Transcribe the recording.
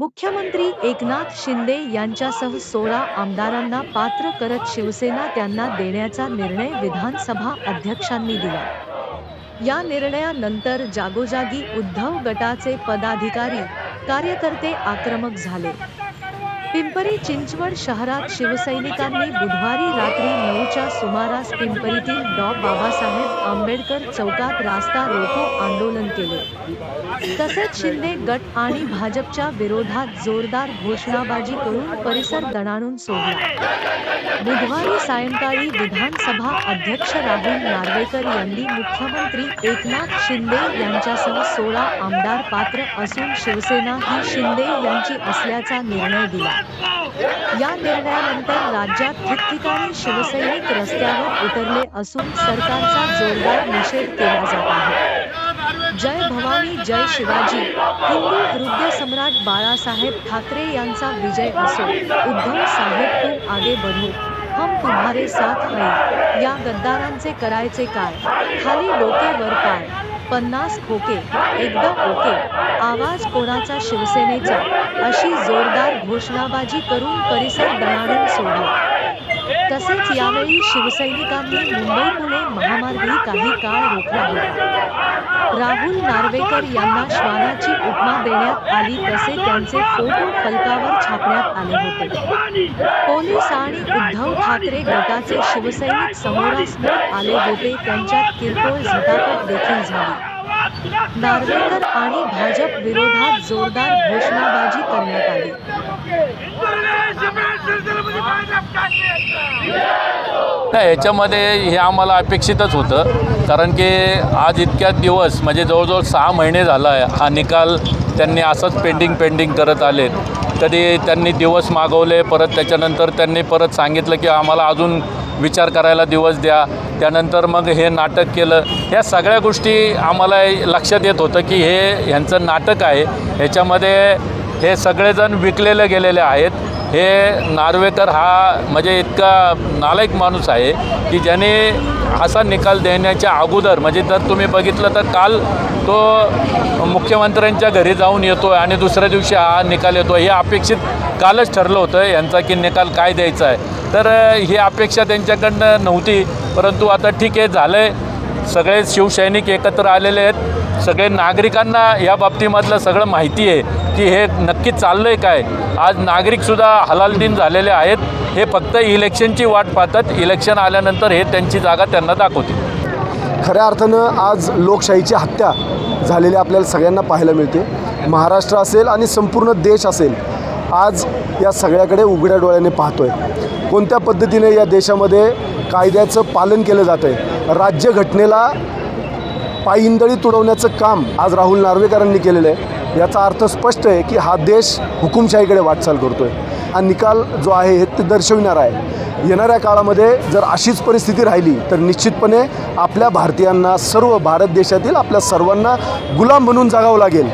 मुख्यमंत्री एकनाथ शिंदे यांच्यासह सोळा आमदारांना पात्र करत शिवसेना त्यांना देण्याचा निर्णय विधानसभा अध्यक्षांनी दिला. या निर्णयानंतर जागोजागी उद्धव गटाचे पदाधिकारी कार्यकर्ते आक्रमक झाले. पिंपरी चिंचवड शहरात शिवसैनिकांनी बुधवारी रात्री नऊच्या सुमारास पिंपरीतील डॉ. बाबासाहेब आंबेडकर चौकात रास्ता रोको आंदोलन केले. तसेच शिंदे गट आणि भाजपच्या विरोधात जोरदार घोषणाबाजी करून परिसर दणाणून सोडला. बुधवारी सायंकाळी विधानसभा अध्यक्ष राहुल नार्वेकर यांनी मुख्यमंत्री एकनाथ शिंदे यांच्यासह सोळा आमदार पात्र असून शिवसेना ही शिंदे यांची असल्याचा निर्णय दिला. या निर्णयानंतर राज्यात ठिकठिकाणी शिवसैनिक रस्त्यावर उतरले असून सरकारचा जोरदार निषेध केला जात आहे. जय भवानी जय शिवाजी हिंदू हृदय सम्राट बाळासाहेब ठाकरे यांचा विजय असो उद्धव साहेब तू आगे बढ़ो हम तुम्हारे साथ है. या गद्दारांचे करायचे काय? खाली डोके वर काय पन्नास खोके एकदा ओके आवाज कोणाचा शिवसेनेचा? अशी जोरदार घोषणाबाजी करून परिसर दणाणून सोडला. तसेच यावेळी शिवसैनिकांनी मुंबई पुणे महामार्गही काही काळ रोखला होता. राहुल नार्वेकर यांना श्वानाची उपमा देण्यात आली तसे त्यांचे फोटो फलकावर छापण्यात आले होते. पोलीस आणि उद्धव ठाकरे गटाचे शिवसैनिक समोरासमोर आले होते. त्यांच्यात किरकोळ झटापट देखील झाली. नार्वेकर आणि भाजप विरोधात जोरदार घोषणाबाजी करण्यात आली. याच्यामध्ये हे आम्हाला अपेक्षितच होतं. कारण की आज इतक्या दिवस म्हणजे जवळजवळ सहा महिने झाला आहे हा निकाल त्यांनी असंच पेंडिंग पेंडिंग करत आलेत. कधी त्यांनी दिवस मागवले परत त्याच्यानंतर त्यांनी परत सांगितलं की आम्हाला अजून विचार करायला दिवस द्या. त्यानंतर मग हे नाटक केलं. या सगळ्या गोष्टी आम्हाला लक्षात येत होतं की हे ह्यांचं नाटक आहे. ह्याच्यामध्ये हे सगळेजण विकलेले गेलेले आहेत. हे नार्वेकर हा म्हणजे इतका नालायक माणूस आहे की ज्याने असा निकाल देण्याच्या अगोदर म्हणजे जर तुम्ही बघितलं तर काल तो मुख्यमंत्र्यांच्या घरी जाऊन येतो आहे आणि दुसऱ्या दिवशी हा निकाल येतो हे अपेक्षित कालच ठरलं होतं यांचा की निकाल काय द्यायचा आहे. तर ही अपेक्षा त्यांच्याकडनं नव्हती परंतु आता ठीक आहे झालं आहे सगळे शिवसैनिक एकत्र आलेले आहेत. सगळे नागरिकांना या बाबतीमधलं सगळं माहिती आहे की हे नक्की चाललं आहे काय. आज नागरिकसुद्धा हलालदिन झालेले आहेत. हे फक्त इलेक्शनची वाट पाहतात. इलेक्शन आल्यानंतर हे त्यांची जागा त्यांना दाखवतील. खऱ्या अर्थानं आज लोकशाहीची हत्या झालेली आपल्याला सगळ्यांना पाहायला मिळते. महाराष्ट्र असेल आणि संपूर्ण देश असेल आज या सगळ्याकडे उघड्या डोळ्याने पाहतो आहे कोणत्या पद्धतीने या देशामध्ये कायद्याचं पालन केलं जातं आहे राज्यघटनेला पायिंदळी तुडवण्याचं काम आज राहुल नार्वेकरांनी केलेलं आहे. याचा अर्थ स्पष्ट आहे की हा देश हुकुमशाहीकडे वाटचाल करतो आहे हा निकाल जो आहे हे ते दर्शविणार आहे. येणाऱ्या काळामध्ये जर अशीच परिस्थिती राहिली तर निश्चितपणे आपल्या भारतीयांना सर्व भारत देशातील आपल्या सर्वांना गुलाम बनून जगावं लागेल.